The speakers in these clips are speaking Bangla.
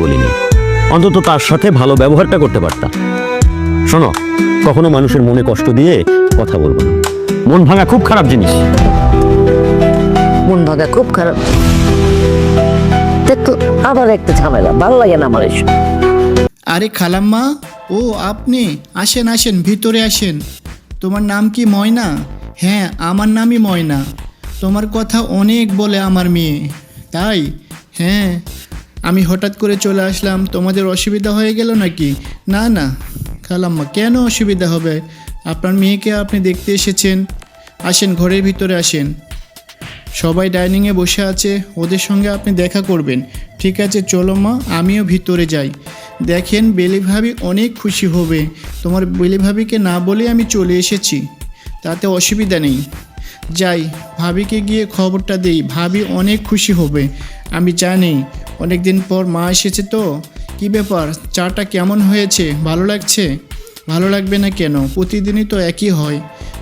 বলিনি। অন্তত তার সাথে ভালো ব্যবহারটা করতে পারতাম। শোনো কখনো মানুষের মনে কষ্ট দিয়ে কথা বলব না। মন ভাঙা খুব খারাপ জিনিস। মন ভাগা খুব খারাপ। দেখতো আবার একটা ঝামেলা ভালো লাগে না আমার এসব। আরে খালাম্মা ও আপনি আসেন আসেন ভিতরে আসেন। তোমার নাম কি ময়না? হ্যাঁ আমার নামই ময়না। তোমার কথা অনেক বলে আমার মেয়ে। তাই? হ্যাঁ আমি হঠাৎ করে চলে আসলাম, তোমাদের অসুবিধা হয়ে গেল নাকি? না না। খালাম্মা, কেন অসুবিধা হবে? আপনার মেয়েকে আপনি দেখতে এসেছেন। আসেন, ঘরের ভিতরে আসেন। সবাই ডাইনিংয়ে বসে আছে, ওদের সঙ্গে আপনি দেখা করবেন। ঠিক আছে, চলো মা, আমিও ভিতরে যাই। দেখেন বেলি ভাবি অনেক খুশি হবে। তোমার বেলি ভাবিকে না বলে আমি চলে এসেছি। তাতে অসুবিধা নেই। যাই, ভাবিকে গিয়ে খবরটা দেই। ভাবি অনেক খুশি হবে। আমি জানি অনেক দিন পর মা এসেছে তো। কি ব্যাপার? চাটা কেমন হয়েছে? ভালো লাগছে? ভালো লাগবে না কেন? প্রতিদিনই তো একই হয়।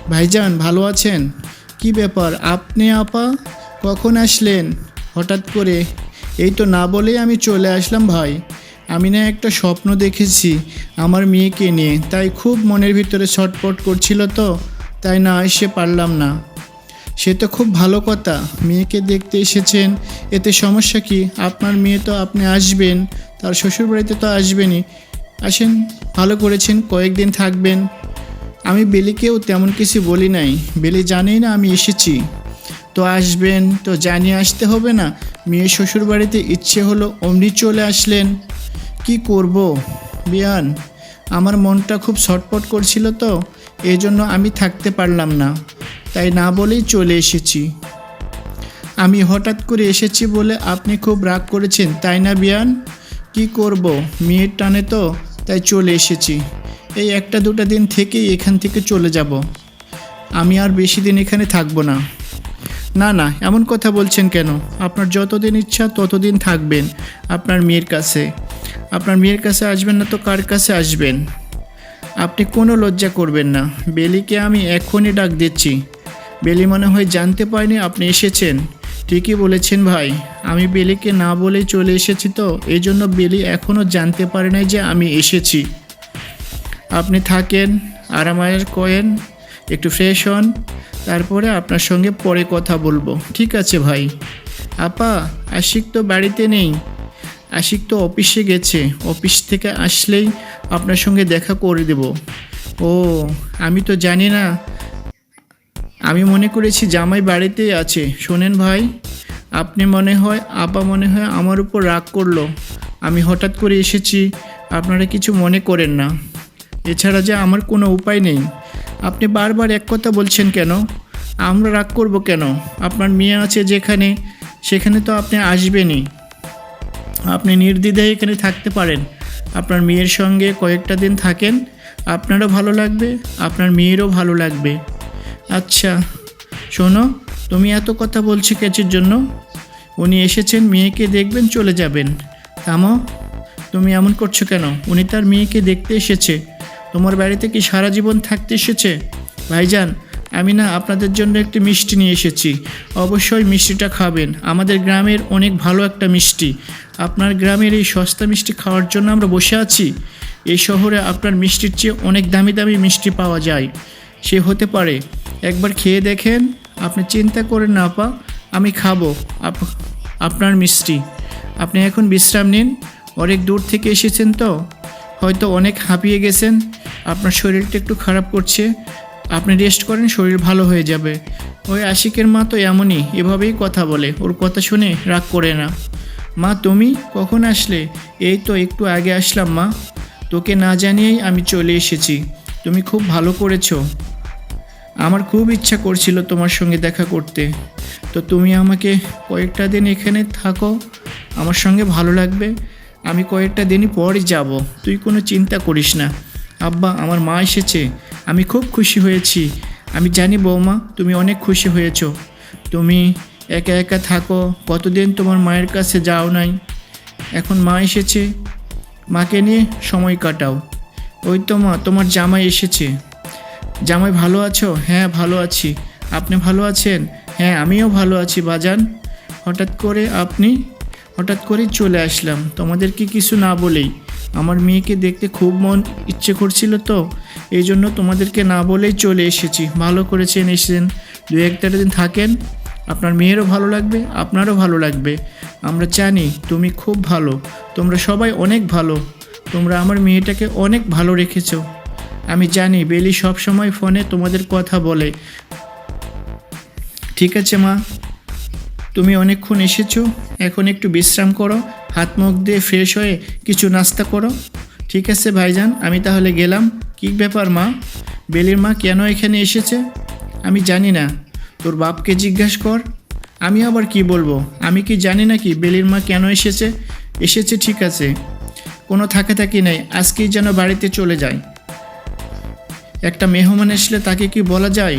ভাইজান, ভালো আছেন? কি ব্যাপার? আপনি আপা? কখন আসলেন? হঠাৎ করে। এই তো না বলেই আমি চলে আসলাম ভাই। আমি না একটা স্বপ্ন দেখেছি আমার মেয়েকে নিয়ে। তাই খুব মনের ভিতরে ছটপট করছিল তো। তাই না এসে পারলাম না। সে তো খুব ভালো কথা। মেয়েকে দেখতে এসেছেন। এতে সমস্যা কি? আপনার মেয়ে তো আপনি আসবেন। তার শ্বশুরবাড়িতে তো আসবেনই। আসেন, ভালো করেছেন, কয়েকদিন থাকবেন। আমি বেলিকেও তেমন কিছু বলি নাই। বেলি জানেই না আমি এসেছি। তো আসবেন, তো জানিয়ে আসতে হবে না। মেয়ে শ্বশুর বাড়িতে ইচ্ছে হলো অমনি চলে আসলেন। কি করব? বিয়ান, আমার মনটা খুব ছটপট করছিল তো। এই জন্য আমি থাকতে পারলাম না। তাই না বলেই চলে এসেছি। আমি হঠাৎ করে এসেছি বলে আপনি খুব রাগ করেছেন, তাই না বিয়ান? কি করব, মেয়ের টানে তো, তাই চলে এসেছি। এই একটা দুটা দিন থেকেই এখান থেকে চলে যাব। আমি আর বেশি দিন এখানে থাকব না। না না, এমন কথা বলছেন কেন? আপনার যতদিন ইচ্ছা ততদিন থাকবেন আপনার মেয়ের কাছে। আপনার মেয়ের কাছে আসবেন না তো কার কাছে আসবেন? আপনি কোনো লজ্জা করবেন না। বেলিকে আমি এখনই ডাক দিচ্ছি। বেলি মনে হয় জানতে পারিনি আপনি এসেছেন। ঠিকই বলেছেন ভাই। আমি বেলিকে না বলে চলে এসেছি তো এই জন্য বেলি এখনও জানতে পারে নাই যে আমি এসেছি। আপনি থাকেন আরামায়ের কয়েন, একটু ফ্রেশ হন, তারপরে আপনার সঙ্গে পরে কথা বলব। ঠিক আছে ভাই। আপা, আশিক তো বাড়িতে নেই। আশিক তো অফিসে গেছে। অফিস থেকে আসলেই আপনার সঙ্গে দেখা করে দেব। ও, আমি তো জানি না আমি মনে করেছি জামাই বাড়িতেই আছে। শোনেন ভাই, আপনি মনে হয়, আপা মনে হয় আমার উপর রাগ করল। আমি হঠাৎ করে এসেছি, আপনারা কিছু মনে করেন না। এছাড়া যে আমার কোনো উপায় নেই। আপনি বারবার এক কথা বলছেন কেন? আমরা রাগ করব কেন? আপনার মেয়ে আছে যেখানে, সেখানে তো আপনি আসবেনই। আপনি নির্দ্বিধায় এখানে থাকতে পারেন। আপনার মেয়ের সঙ্গে কয়েকটা দিন থাকেন, আপনারও ভালো লাগবে, আপনার মেয়েরও ভালো লাগবে। আচ্ছা শোনো, তুমি এত কথা বলছো ক্যাচের জন্য। উনি এসেছেন, মেয়েকে দেখবেন, চলে যাবেন। থামো, তুমি এমন করছ কেন? উনি তার মেয়েকে দেখতে এসেছে। তোমার বাড়িতে কি সারা জীবন থাকতে এসেছে? ভাইজান, আমি না আপনাদের জন্য একটি মিষ্টি নিয়ে এসেছি। অবশ্যই মিষ্টিটা খাবেন। আমাদের গ্রামের অনেক ভালো একটা মিষ্টি। আপনার গ্রামের এই সস্তা মিষ্টি খাওয়ার জন্য আমরা বসে আছি। এই শহরে আপনার মিষ্টির চেয়ে অনেক দামি দামি মিষ্টি পাওয়া যায়। সে হতে পারে। একবার খেয়ে দেখেন, আপনি চিন্তা করেন না, আপা, আমি খাব, আপ- আপনার মিষ্টি। আপনি এখন বিশ্রাম নিন, অনেক দূর থেকে এসেছেন তো? হয়তো অনেক হাঁপিয়ে গেছেন, আপনার শরীরটা একটু খারাপ করছে, আপনি রেস্ট করেন, শরীর ভালো হয়ে যাবে। ওই আশিকের মা তো এমনই, এভাবেই কথা বলে, ওর কথা শুনে রাগ করে না। মা, তুমি কখন আসলে? এই তো একটু আগে আসলাম, মা। তোকে না জানিয়েই আমি চলে এসেছি। তুমি খুব ভালো করেছ। আমার খুব ইচ্ছা করছিল তোমার সঙ্গে দেখা করতে। তো তুমি আমাকে কয়েকটা দিন এখানে থাকো, আমার সঙ্গে ভালো লাগবে। আমি কয়েকটা দিনই পরই যাব, তুই কোনো চিন্তা করিস না। আব্বা, আমার মা এসেছে, আমি খুব খুশি হয়েছি। আমি জানি বৌমা, তুমি অনেক খুশি হয়েছো। তুমি একা একা থাকো, কতদিন তোমার মায়ের কাছে যাও নাই। এখন মা এসেছে, মাকে নিয়ে সময় কাটাও। ওই তো মা, তোমার জামাই এসেছে। জামাই ভালো আছো? হ্যাঁ ভালো আছি। আপনি ভালো আছেন? হ্যাঁ আমিও ভালো আছি, বাজান। হঠাৎ করে আপনি, হঠাৎ করেই চলে আসলাম। তোমাদেরকে কিছু না বলেই। আমার মেয়েকে দেখতে খুব মন ইচ্ছে করছিল তো এই জন্য তোমাদেরকে না বলেই চলে এসেছি। ভালো করেছেন, এসেছেন। দু, একটা দিন থাকেন। আপনার মেয়েরও ভালো লাগবে, আপনারও ভালো লাগবে। আমরা জানি তুমি খুব ভালো। তোমরা সবাই অনেক ভালো। তোমরা আমার মেয়েটাকে অনেক ভালো রেখেছো। আমি জানি, বেলি সব সময় ফোনে তোমাদের কথা বলে। ঠিক আছে, মা। তুমি অনেকক্ষণ এসেছ, এখন একটু বিশ্রাম করো, হাত মুখ দিয়ে ফ্রেশ হয়ে কিছু নাস্তা করো। ঠিক আছে, ভাইজান, আমি তাহলে গেলাম। কী ব্যাপার, মা? বেলির মা কেন এখানে এসেছে? আমি জানি না। তোর বাপকে জিজ্ঞাসা কর। আমি আবার কি বলব? আমি কি জানি না কি বেলির মা কেন এসেছে? এসেছে, ঠিক আছে। কোনো থাকে থাকি নেই, আজকেই যেন বাড়িতে চলে যায়। একটা মেহমান আসলে তাকে কি বলা যায়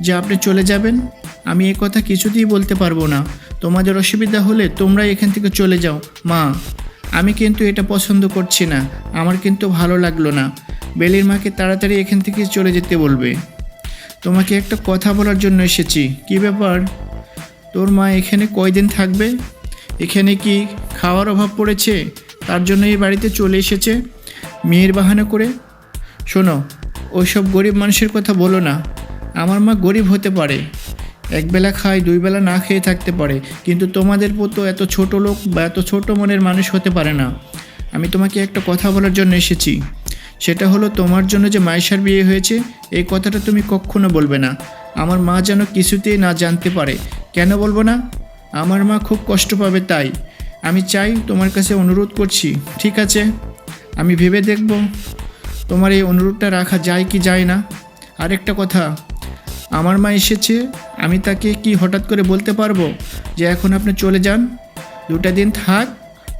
যে আপনি চলে যাবেন? আমি এ কথা কিছুতেই বলতে পারব না। তোমাদের অসুবিধা হলে তোমরা এখান থেকে চলে যাও। মা, আমি কিন্তু এটা পছন্দ করছি না। আমার কিন্তু ভালো লাগল না। বেলির মাকে তাড়াতাড়ি এখান থেকে চলে যেতে বলবে। তোমাকে একটা কথা বলার জন্য এসেছি। কি ব্যাপার? তোর মা এখানে কয়দিন থাকবে? এখানে কি খাওয়ার অভাব পড়েছে? তার জন্য এই বাড়িতে চলে এসেছে? মেয়ের বাহানা করে? শোনো ওইসব গরিব মানুষের কথা বলো না। আমার মা গরিব হতে পারে। একবেলা খায় দুই বেলা না খেয়ে থাকতে পারে। কিন্তু তোমাদের মতো এত ছোট লোক বা এত ছোট মনের মানুষ হতে পারে না। আমি তোমাকে একটা কথা বলার জন্য এসেছি। সেটা হলো তোমার জন্য যে মায়েশার বিয়ে হয়েছে, এই কথাটা তুমি কখনো বলবে না। আমার মা যেন কিছুতেই না জানতে পারে। কেন বলব না? আমার মা খুব কষ্ট পাবে তাই। আমি চাই তোমার কাছে অনুরোধ করছি, ঠিক আছে? আমি ভেবে দেখব। তোমার এই অনুরোধটা রাখা যায় কি যায় না? আরেকটা কথা, আমার মা এসেছে, আমি তাকে কি হঠাৎ করে বলতে পারব যে এখন আপনি চলে যান? দুটা দিন থাক,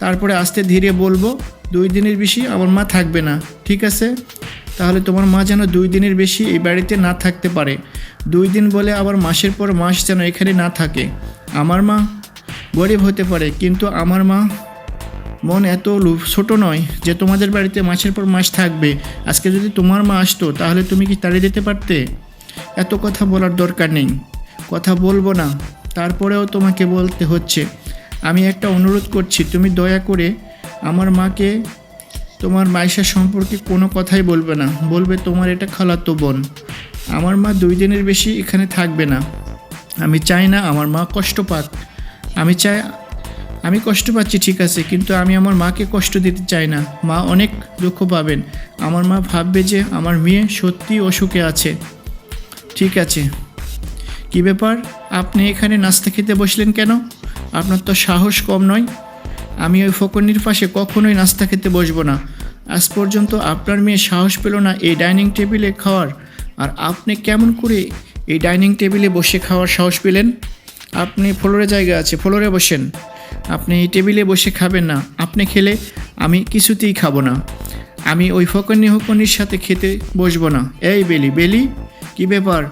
তারপরে আস্তে ধীরে বলব, দুই দিনের বেশি আমার মা থাকবে না, ঠিক আছে? তাহলে তোমার মা যেন দুই দিনের বেশি এই বাড়িতে না থাকতে পারে। দুই দিন বলে আবার মাসের পর মাস যেন এখানে না থাকে। আমার মা গরিব হতে পারে, কিন্তু আমার মা মন এত ছোট নয় যে তোমাদের বাড়িতে মাসের পর মাস থাকবে। আজকে যদি তোমার মা আসতো, তাহলে তুমি কি তাড়িয়ে দিতে পারতে? এত কথা বলার দরকার নেই। কথা বলব না। তারপরেও তোমাকে বলতে হচ্ছে। আমি একটা অনুরোধ করছি, তুমি দয়া করে আমার মাকে, তোমার মাইশা সম্পর্কে কোনো কথাই বলবে না। বলবে তোমার এটা খালাতো বোন। আমার মা দুই দিনের বেশি এখানে থাকবে না। আমি চাই না আমার মা কষ্ট পাক। আমি চাই আমি কষ্ট পাচ্ছি, ঠিক আছে, কিন্তু আমি আমার মাকে কষ্ট দিতে চাই না। মা অনেক দুঃখ পাবেন। আমার মা ভাববে যে আমার মেয়ে সত্যি অসুখে আছে। ঠিক আছে। কি ব্যাপার? আপনি এখানে নাস্তা খেতে বসলেন কেন? আপনার তো সাহস কম নয়। আমি ওই ফকরনির পাশে কখনোই নাস্তা খেতে বসবো না। আজ পর্যন্ত আপনার মেয়ে সাহস পেল না এই ডাইনিং টেবিলে খাওয়ার। আর আপনি কেমন করে এই ডাইনিং টেবিলে বসে খাওয়ার সাহস পেলেন? আপনি ফ্লোরে জায়গা আছে, ফ্লোরে বসেন। আপনি টেবিলে বসে খাবেন না। আপনি খেলে আমি কিছুতেই খাব না। আমি ওই ফকরনি হকনির সাথে খেতে বসবো না। এই বেলি বেলি, কি ব্যাপার?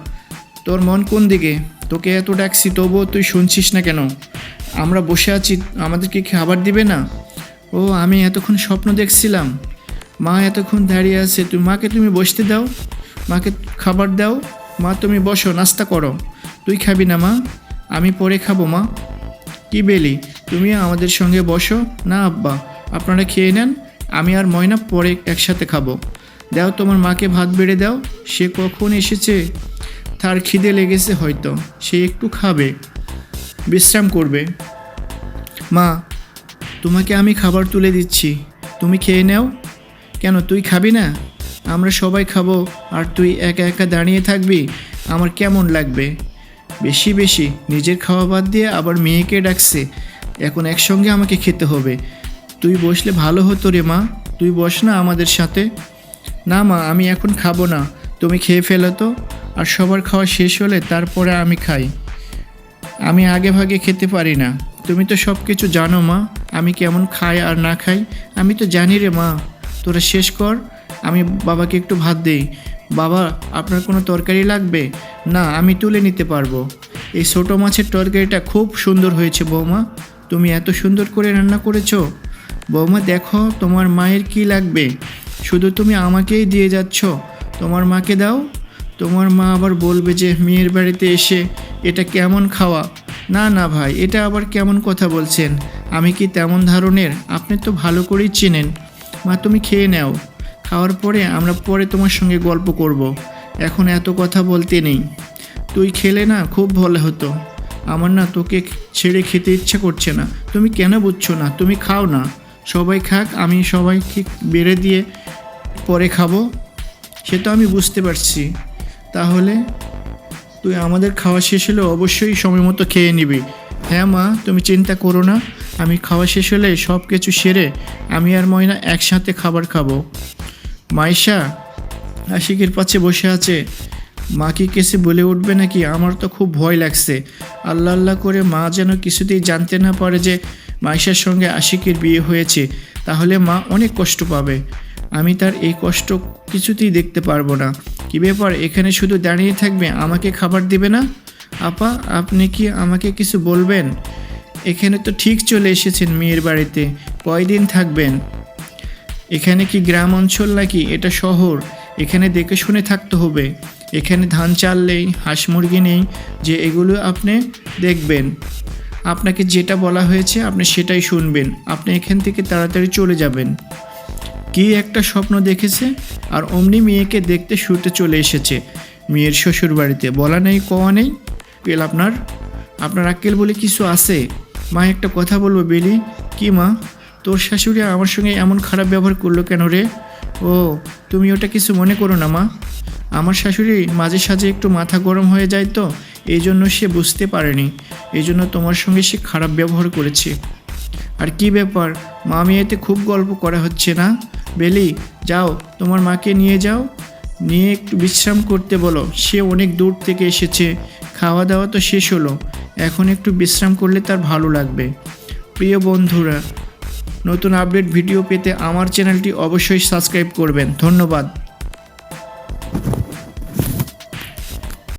তোর মন কোন দিকে? তোকে এত ডাকছি, তবুও তুই শুনছিস না কেন? আমরা বসে আছি, আমাদেরকে খাবার দিবে না? ও, আমি এতক্ষণ স্বপ্ন দেখছিলাম। মা এতক্ষণ দাঁড়িয়ে আছে তুমি মাকে তুমি বসতে দাও। মাকে খাবার দাও। মা, তুমি বসো, নাস্তা করো। তুই খাবি না মা? আমি পরে খাব মা। কি বেলি? তুমি আমাদের সঙ্গে বসো। না, আব্বা, আপনারা খেয়ে নেন, আমি আর ময়না পরে একসাথে খাব। দাও, তোমার মাকে ভাত বেড়ে দাও, সে কখন এসেছে? তার খিদে লেগেছে হয়তো, সে একটু খাবে, বিশ্রাম করবে। মা, তোমাকে আমি খাবার তুলে দিচ্ছি, তুমি খেয়ে নাও। কেন, তুই খাবি না? আমরা সবাই খাব, আর তুই একা একা দাঁড়িয়ে থাকবি, আমার কেমন লাগবে? বেশি বেশি, নিজের খাওয়া বাদ দিয়ে আবার মেয়েকে ডাকছে এখন একসঙ্গে আমাকে খেতে হবে। তুই বসলে ভালো হতো রে মা। তুই বস না আমাদের সাথে। না মা, আমি এখন খাব না। তুমি খেয়ে ফেলো তো। আর সবার খাওয়া শেষ হলে তারপরে আমি খাই। আমি আগে ভাগে খেতে পারি না। তুমি তো সব কিছু জানো মা। আমি কেমন খাই আর না খাই, আমি তো জানি রে মা। তোরা শেষ কর। আমি বাবাকে একটু ভাত দেই। বাবা, আপনার কোনো তরকারি লাগবে? না, আমি তুলে নিতে পারব। এই ছোটো মাছের তরকারিটা খুব সুন্দর হয়েছে বৌমা। তুমি এত সুন্দর করে রান্না করেছ। বৌমা, দেখো তোমার মায়ের কি লাগবে। শুধু তুমি আমাকেই দিয়ে যাচ্ছ। তোমার মাকে দাও। তোমার মা আবার বলবে যে, মেয়ের বাড়িতে এসে এটা কেমন খাওয়া? না না ভাই, এটা আবার কেমন কথা বলছেন? আমি কি তেমন ধরনের? আপনি তো ভালো করেই চেনেন। মা, তুমি খেয়ে নাও। খাওয়ার পরে আমরা পরে তোমার সঙ্গে গল্প করব। এখন এত কথা বলতে নেই। তুই খেলে না খুব ভালো হতো। আমার না তোকে ছেড়ে খেতে ইচ্ছা করছে না। তুমি কেন বুঝছ না? তুমি খাও না। সবাই খাক, আমি সবাই ঠিক বেড়ে দিয়ে পরে খাব। সে তো আমি বুঝতে পারছি। তাহলে তুই আমাদের খাওয়া শেষ হলে অবশ্যই সময় মতো খেয়ে নিবি। হ্যাঁ মা, তুমি চিন্তা করো না। আমি খাওয়া শেষ হলে সব কিছু সেরে আমি আর ময়না একসাথে খাবার খাব। মাইশা আশিকের পাশে বসে আছে। মা কি কেসে বলে উঠবে নাকি? আমার তো খুব ভয় লাগছে। আল্লাহ আল্লাহ করে মা যেন কিছুতেই জানতে না পারে যে মাইশার সঙ্গে আশিকের বিয়ে হয়েছে, তাহলে মা অনেক কষ্ট পাবে। আমি তার এই কষ্ট কিছুতেই দেখতে পারব না। কি ব্যাপার, এখানে শুধু দাঁড়িয়ে থাকবে, আমাকে খাবার দিবে না? আপা, আপনি কি আমাকে কিছু বলবেন? এখানে তো ঠিক চলে এসেছেন মেয়ের বাড়িতে, কয়দিন থাকবেন? এখানে কি গ্রাম অঞ্চল নাকি? এটা শহর। এখানে দেখে শুনে থাকতে হবে। এখানে ধান চাল নেই, হাঁস মুরগি নেই, যে এগুলো আপনি দেখবেন। আপনাকে যেটা বলা হয়েছে, আপনি সেটাই শুনবেন। আপনি এখান থেকে তাড়াতাড়ি চলে যাবেন। কি একটা স্বপ্ন দেখেছে, আর অমনি মেয়েকে দেখতে শুতে চলে এসেছে মেয়ের শ্বশুর বাড়িতে বলা নেই, কওয়া নেই, পেল আপনার। আপনার আক্কেল বলে কিছু আছে? মা, একটা কথা বলব, বেলি। কি মা, তোর শাশুড়ি আমার সঙ্গে এমন খারাপ ব্যবহার করল কেন রে? ও, তুমি ওটা কিছু মনে করো না, মা। আমার শাশুড়ি মাঝে সাঝে একটু মাথা গরম হয়ে যায় তো, এই জন্য সে বুঝতে পারেনি। এই জন্য তোমার সঙ্গে সে খারাপ ব্যবহার করেছে। আর কি ব্যাপার, মা মেয়েতে খুব গল্প করা হচ্ছে না? বেলি, যাও, তোমার মাকে নিয়ে যাও। নিয়ে একটু বিশ্রাম করতে বলো, সে অনেক দূর থেকে এসেছে। খাওয়া দাওয়া তো শেষ হলো, এখন একটু বিশ্রাম করলে তার ভালো লাগবে। প্রিয় বন্ধুরা নতুন আপডেট ভিডিও পেতে আমার চ্যানেলটি অবশ্যই সাবস্ক্রাইব করবেন। ধন্যবাদ।